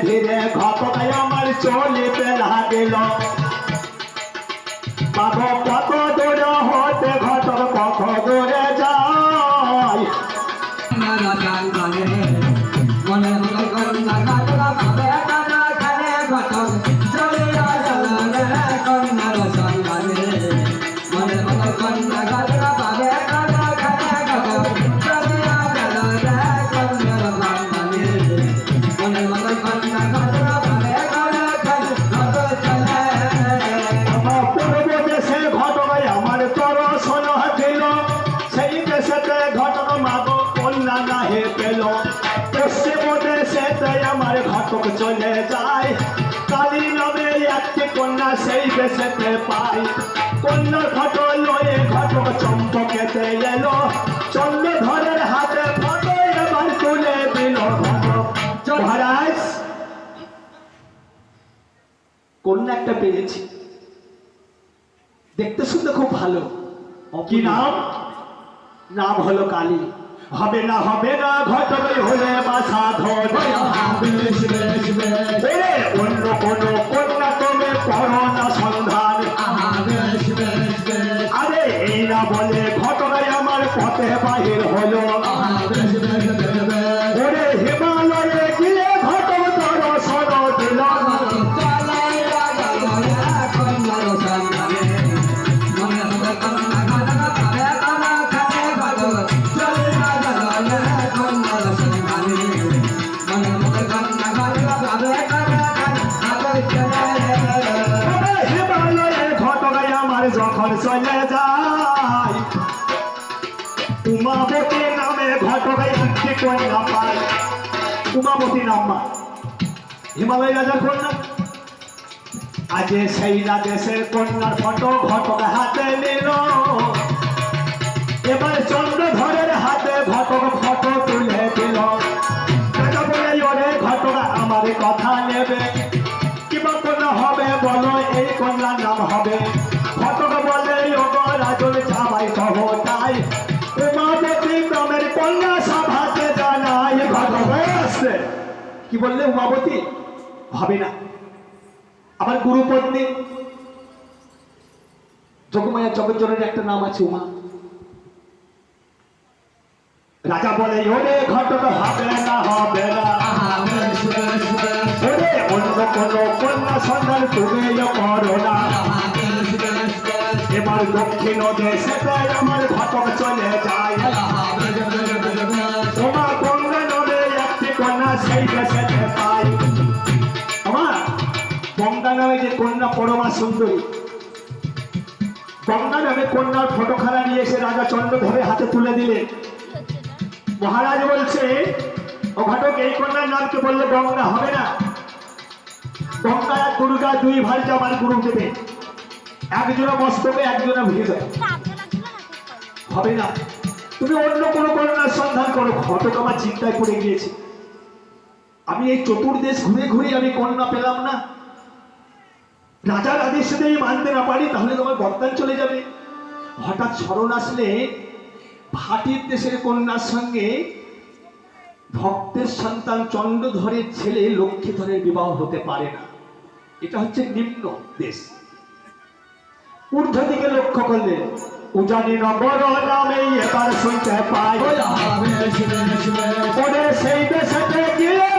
ধীরে ঘটনায় আমার চলিতে লাগিল। বাবা কত দেশেতে পাই কন্যার ঘট লয়ে ঘটক চম্পকেতে এলো চন্দ্রধরের হাতে ফটো এবার তুলে দিল মহারাজ কন্যা একটা পেয়েছি দেখতে শুনতে খুব ভালো কি নাম নাম হলো কালী হবে না হবে না ঘটবে হলে বাসা ধরে অন্য কোনো কন্যা তুমি করো না সন্ধান আরে না বলে যখন চলে যায়। উমাবতী নামে ঘটনায় একটি কন্যা পায় উমাবতী নাম মা হিমালয় রাজার কন্যা। আজে সেই রাজেশের কন্যার ফটো ঘটক হাতে নিল। এবার চন্দ্রধরের হাতে ঘটক ফটো তুলে দিল। বলে ঘটক আমার কথা নেবে। কি বললে উমাবতী? হবে না। আমার গুরুপত্নী যোগমায়া জগজ্জনের একটা নাম আছে উমা। রাজা বলে, ওরে ঘটনা হবে না হবে না। কোনো কন্যা সন্ধান তুমি করো না। এবার দক্ষিণ দেশে আমার ঘটক চলে যায়। পরমা সুন্দরী। গঙ্গা নামে কন্যার ফটোখানা নিয়ে এসে রাজা হাতে তুলে মহারাজ বলছে ও ঘটক এই কন্যার নামকে বললে গঙ্গা হবে না? গঙ্গা দুই আমার গুরু দেবে। একজনা মস্তকে একজনা ভিড়ে হবে না। তুমি অন্য কোনো কন্যার সন্ধান করো। ঘটক আমার চিন্তায় পড়ে গিয়েছে। আমি এই চতুর্দেশ ঘুরে ঘুরে আমি কন্যা পেলাম না। রাজার আদেশ যদি মানতে না পারি তাহলে তোমার বর্তান চলে যাবে হঠাৎ স্মরণ আসলে ভাটির দেশের কন্যার সঙ্গে ভক্তের সন্তান চন্দ্রধরের ছেলে লক্ষ্মীধরের বিবাহ হতে পারে না এটা হচ্ছে নিম্ন দেশ ঊর্ধ্ব দিকে লক্ষ্য করলে উজানি নগর নামে এবার শুনতে পাই সেই দেশেতে গিয়ে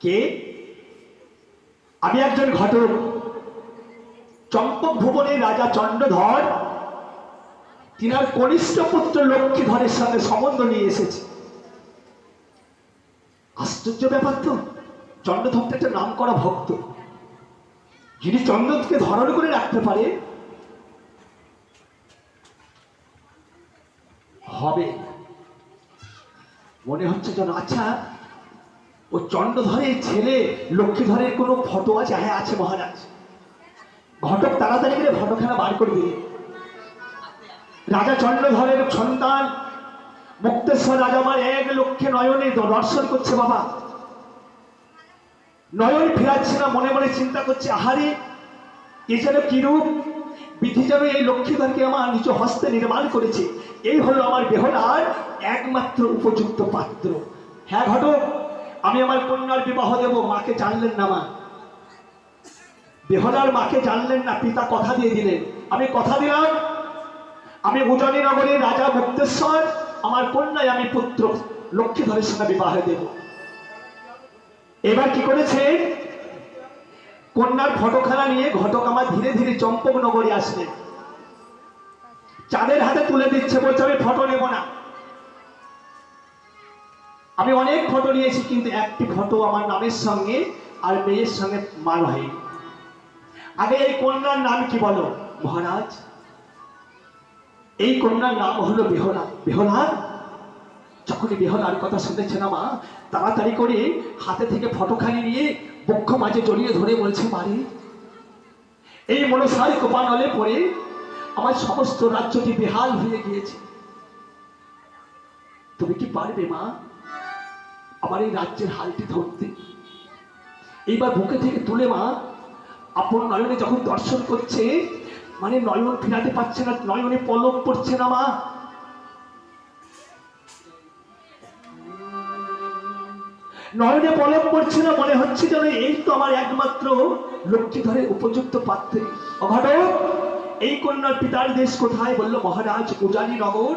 কে? আমি একজন ঘটক। চম্পক ভুবনে রাজা চন্দ্রধর আর কনিষ্ঠ পুত্র লক্ষ্মীধরের সাথে সম্বন্ধ নিয়ে এসেছে। আশ্চর্য ব্যাপার তো, চন্দ্রধরটা একটা নাম করা ভক্ত। যিনি চন্দ্রকে ধরণ করে রাখতে পারে, হবে। মনে হচ্ছে যেন আচ্ছা ও চন্দ্রধরের ছেলে লক্ষ্মীধরের কোনো ফটো আছে? হ্যাঁ আছে মহারাজ। ঘটক তাড়াতাড়ি করে ফটোখানা বার করে দিলেন রাজা চন্দ্রধরের সন্তান, মুক্তেশ্বর রাজা আমার এক লক্ষ্যে নয়নে দর্শন করছে বাবা। নয়ন ফিরাচ্ছে না, মনে মনে চিন্তা করছে, আহারে, এ যেন কিরূপ বিধি যেন এই লক্ষ্মীধরকে আমার নিজ হস্তে নির্মাণ করেছে। এই হলো আমার বেহলার একমাত্র উপযুক্ত পাত্র। হ্যাঁ ঘটক, আমি আমার কন্যার বিবাহ দেব, মাকে জানলেন না মা। বেহলার মাকে জানলেন না, পিতা কথা দিয়ে দিলেন। আমি কথা দিলাম, আমি উজনি নগরের রাজা মুক্তেশ্বর, আমার কন্যায় আমি পুত্র লক্ষ্মীধরের সঙ্গে বিবাহ দেব। এবার কি করেছে? কন্যার ফটোখানা নিয়ে ঘটক আমার ধীরে ধীরে চম্পক নগরে আসলেন। চাঁদের হাতে তুলে দিচ্ছে বলছে, আমি ফটো নেব না। আমি অনেক ফটো নিয়েছি, কিন্তু একটি ফটো আমার নামের সঙ্গে আর মেয়ের সঙ্গে মান হয়নি। আগে এই কন্যার নাম কি বলো? মহারাজ? এই কন্যার নাম হলো বেহলা। বেহলা যখনই বেহলার কথা শুনেছে না মা, তাড়াতাড়ি করে হাতে থেকে ফটোখানি নিয়ে বক্ষ মাঝে জড়িয়ে ধরে বলছে মারে এই মনসার কোপানলে পড়ে আমার সমস্ত রাজ্যটি বেহাল হয়ে গিয়েছে। তুমি কি পারবে মা? আমার এই রাজ্যের হালটি ধরতে। এইবার বুকে থেকে তুলে মা, আপন নয়নে যখন দর্শন করছে মানে নয়ন ফিরাতে পারছে না, নয়নে পলক পড়ছে না মা। নয়নে পলক পড়ছে না মনে হচ্ছে যেন এই তো আমার একমাত্র লক্ষ্মীধরের উপযুক্ত পাত্রী। অঘটক, এই কন্যার পিতার দেশ কোথায় বলল মহারাজ উজানি নগর?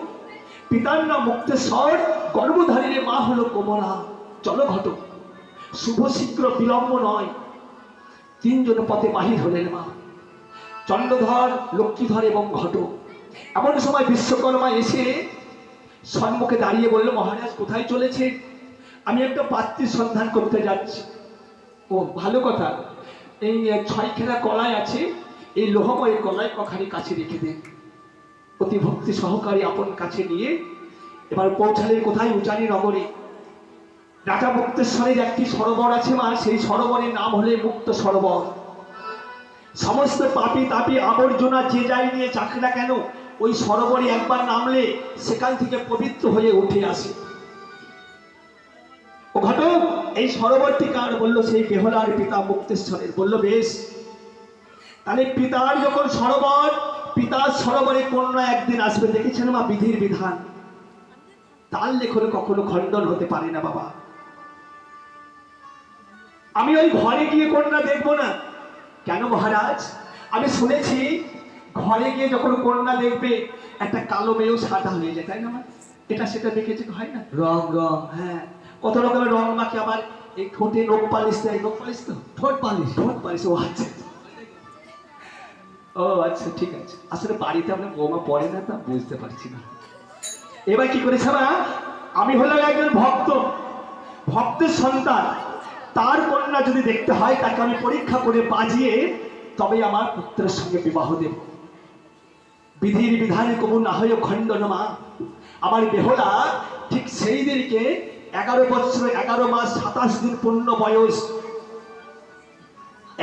পিতার নাম মুক্তেশ্বর গর্ভধারীর মা হলো কোমলা। চলো ঘটক, শুভ, শীঘ্র বিলম্ব নয়। তিনজন পথে বাহির হলেন মা। চন্দ্রধর, লক্ষ্মীধর এবং ঘট এমন সময় বিশ্বকর্মা এসে সম্মুখে দাঁড়িয়ে বলল, মহারাজ, কোথায় চলেছে? আমি একটা পাত্রীর সন্ধান করতে যাচ্ছি। ও, ভালো কথা। এই ছয়খেরা কলায় আছে, এই লোহময় কলাই কখানি কাছে রেখে দেন অতি ভক্তি সহকারী আপন কাছে নিয়ে এবার পৌঁছালেন কোথায় উজানি নগরে? রাজা মুক্তেশ্বরের একটি সরোবর আছে মা, সেই সরোবরের নাম হলে মুক্ত সরোবর। সমস্ত পাপি তাপি আবর্জনা যে যাই নিয়ে যাক না কেন, ওই সরোবরে একবার নামলে সেখান থেকে পবিত্র হয়ে উঠে আসে। ও ঘটক, এই সরোবরটি কার? বলল সেই বেহলার পিতা মুক্তেশ্বরের। বলল, বেশ, তাহলে পিতার যখন সরোবর পিতার সরোবরে কন্যা একদিন আসবে দেখেছেন মা বিধির বিধান? তার লেখনে কখনো খণ্ডন হতে পারে না বাবা। আমি ওই ঘরে গিয়ে কন্যা দেখব না। কেন মহারাজ? আমি শুনেছি ঘরে গিয়ে যখন কন্যা দেখবে একটা কালো মেয়েও সাদা হয়ে যায় তাই না মা? এটা সেটা দেখেছি হয় না? রং রং। হ্যাঁ। কত রকমের রং মাকে আবার এই ঠোঁটে নখ পালিশ দেয় নখ পালিশ তো? ঠোঁট পালিশ। ঠোঁট পালিশ ও আচ্ছা। ও আচ্ছা ঠিক আছে। আসলে বাড়িতে আপনার বৌমা পড়ে না, তা বুঝতে পারছি না। এবার কি করেছে না আমি হলাম একজন ভক্ত। ভক্তের সন্তান। তার কন্যা যদি দেখতে হয়, তাকে আমি পরীক্ষা করে বাজিয়ে তবে আমার পুত্রের সঙ্গে বিবাহ দেব। বিধির বিধানে কবু না হয় খণ্ডন মা। আমার বেহলা ঠিক সেই দিনকে এগারো বছর, এগারো মাস, সাতাশ দিন পূর্ণ বয়স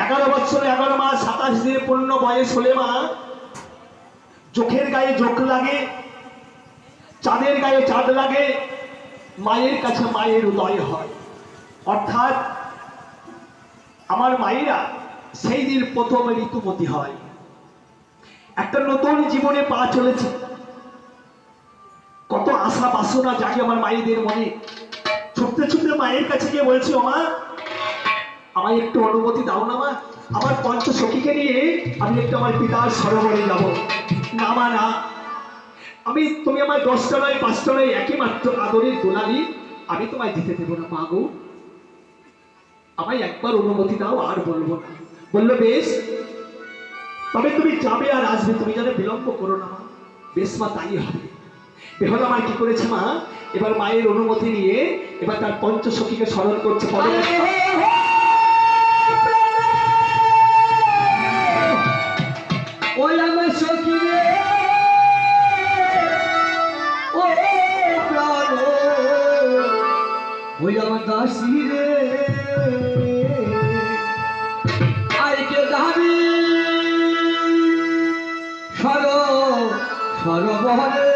এগারো বছর, এগারো মাস, সাতাশ দিন পূর্ণ বয়স হলে মা, চোখের গায়ে চোখ লাগে, চাঁদের গায়ে চাঁদ লাগে, মায়ের কাছে মায়ের উদয় হয়। অর্থাৎ আমার মায়েরা সেই দিন প্রথম ঋতুমতি হয়। একটা নতুন জীবনে পা চলেছে। কত আশা বাসনা জাগে আমার মায়েদের মনে। ছুটতে ছুটতে মায়ের কাছে গিয়ে বলছি ও মা আমায় একটু অনুমতি দাও না মা। আমার পঞ্চ সখীকে নিয়ে আমি একটু আমার পিতার সরোবরে যাব। না মা, না। আমি, তুমি আমার দশটা নয়, পাঁচটা নয়, একই মাত্র আদরের দোলালি। আমি তোমায় দিতে দেবো না মা গো। আমায় একবার অনুমতি দাও, আর বলব না। বলল, বেশ। তবে তুমি যাবে আর আসবে। তুমি যেন বিলম্ব করো না মা। বেশ মা, তাই হবে। বেহলা আমার কি করেছে মা? এবার মায়ের অনুমতি নিয়ে এবার তার পঞ্চসখীকে স্মরণ করছে। ওই দাসী রে আইকে যাবি? সর সরবরে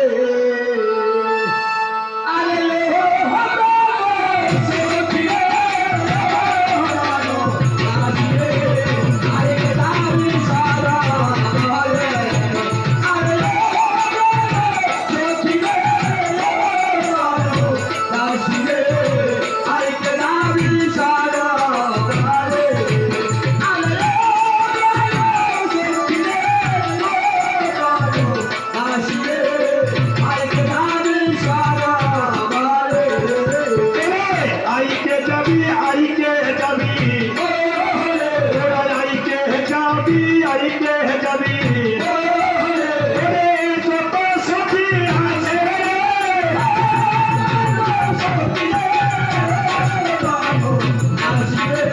তোমার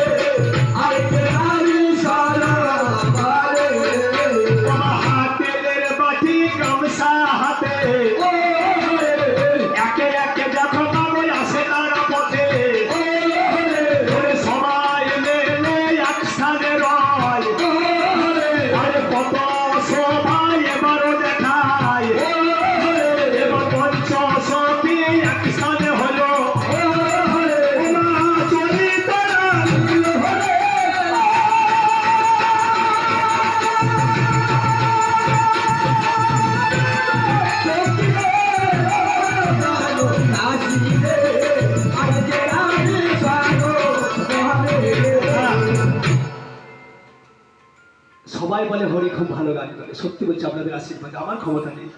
খুব ভালো গান করে। সত্যি বলছি, আপনাদের আশীর্বাদ। আমার ক্ষমতা নেই।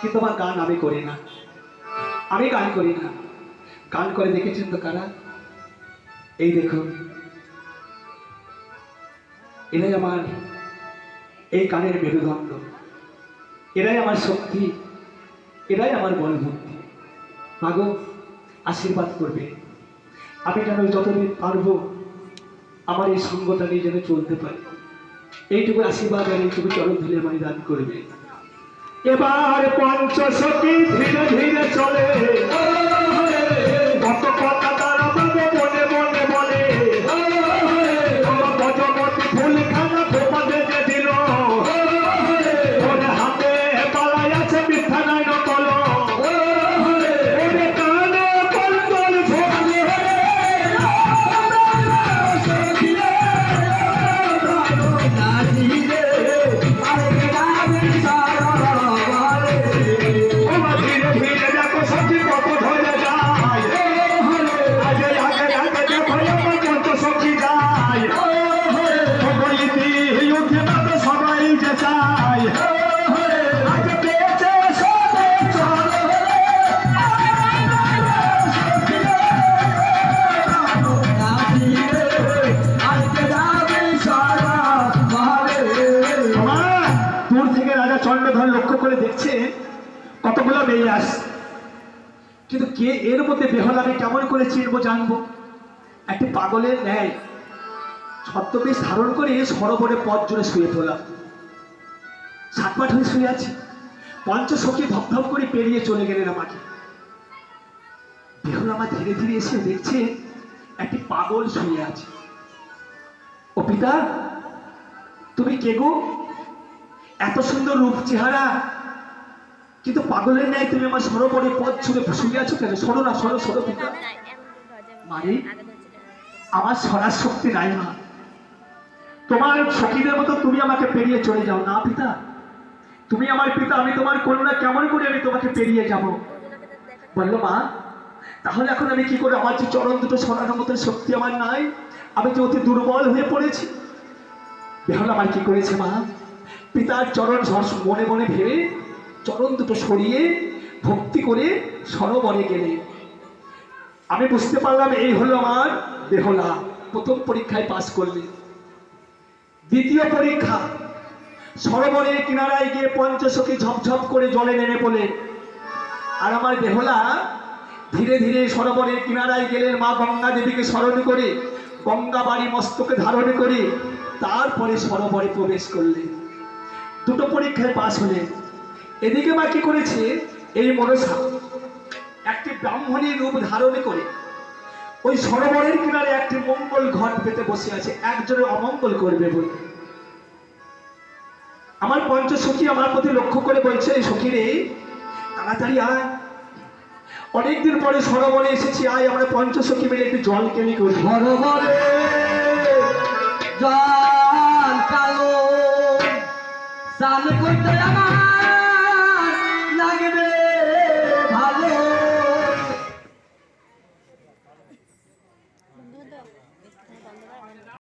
কিন্তু আমার গান আমি করি না। আমি গান করি না। গান করে দেখেছেন তো কারা? এই দেখুন। এরাই আমার এই গানের মেরুদণ্ড। এরাই আমার শক্তি। এরাই আমার বলভক্তি। মাগো, আশীর্বাদ করবে। আমি যেন যতদিন পারব, আমার এই সঙ্গটা নিয়ে যেন চলতে পারি। এইটুকু আশীর্বাদ আর এইটুকু চরণ ধুলে আমায় দান করবে এবার পঞ্চশতী ধীরে ধীরে চলে। করে চিনবো, জানব। একটি পাগলের ন্যায় ছদ্মবেশ ধারণ করে সরোবরে পথ জুড়ে শুয়ে পড়লাম। সাতপাট হয়ে শুয়ে আছি। পঞ্চসখী ধপধপ করে পেরিয়ে চলে গেলেন আমাকে। বেহুল আমার ধীরে ধীরে এসে দেখছে একটি পাগল শুয়ে আছে। ও পিতা, তুমি কে গো? এত সুন্দর রূপ চেহারা কিন্তু পাগলের ন্যায় তুমি আমার সরোবরে পথ ছুঁড়ে শুয়ে আছো কেন? সরো না সরো সরো পিতা। মানে আমার সরার শক্তি নাই মা। তোমার সখীদের মতো তুমি আমাকে পেরিয়ে চলে যাও না পিতা। তুমি আমার পিতা আমি তোমার করুণা কেমন করে আমি তোমাকে পেরিয়ে যাব? বলল মা তাহলে এখন আমি কি করে আমার যে চরণ দুটো সরানোর মতো শক্তি আমার নাই? আমি যে অতি দুর্বল হয়ে পড়েছি। বেহল আমার কি করেছে মা? পিতার চরণ মনে মনে ভেবে চরণ দুটো সরিয়ে ভক্তি করে সরোবরে গেলে। আমি বুঝতে পারলাম এই হলো আমার বেহলা। প্রথম পরীক্ষায় পাশ করলে। দ্বিতীয় পরীক্ষা, সরোবরের কিনারায় গিয়ে পঞ্চসখী ঝপঝপ করে জলে নেমে পড়লেন আর আমার বেহলা ধীরে ধীরে সরোবরের কিনারায় গেলেন মা গঙ্গা দেবীকে স্মরণ করে, গঙ্গা বাড়ি মস্তকে ধারণ করে, তারপরে সরোবরে প্রবেশ করলেন দুটো পরীক্ষায় পাশ হলেন এদিকে মা কি করেছে? এই মনসা, একটি ব্রাহ্মণী রূপ ধারণ করে ওই সরোবরের কিনারে একটি মঙ্গল ঘট পেতে বসে আছে। একজনের অমঙ্গল করবে বলে। আমার পঞ্চসখী আমার প্রতি লক্ষ্য করে বলছে, এই সখী রে তাড়াতাড়ি আয়। অনেকদিন পরে সরোবরে এসেছি, আয়, আমরা পঞ্চসখী মিলে একটু জল কেনি করি। সরোবরে জল কালো স্নান করতে আমার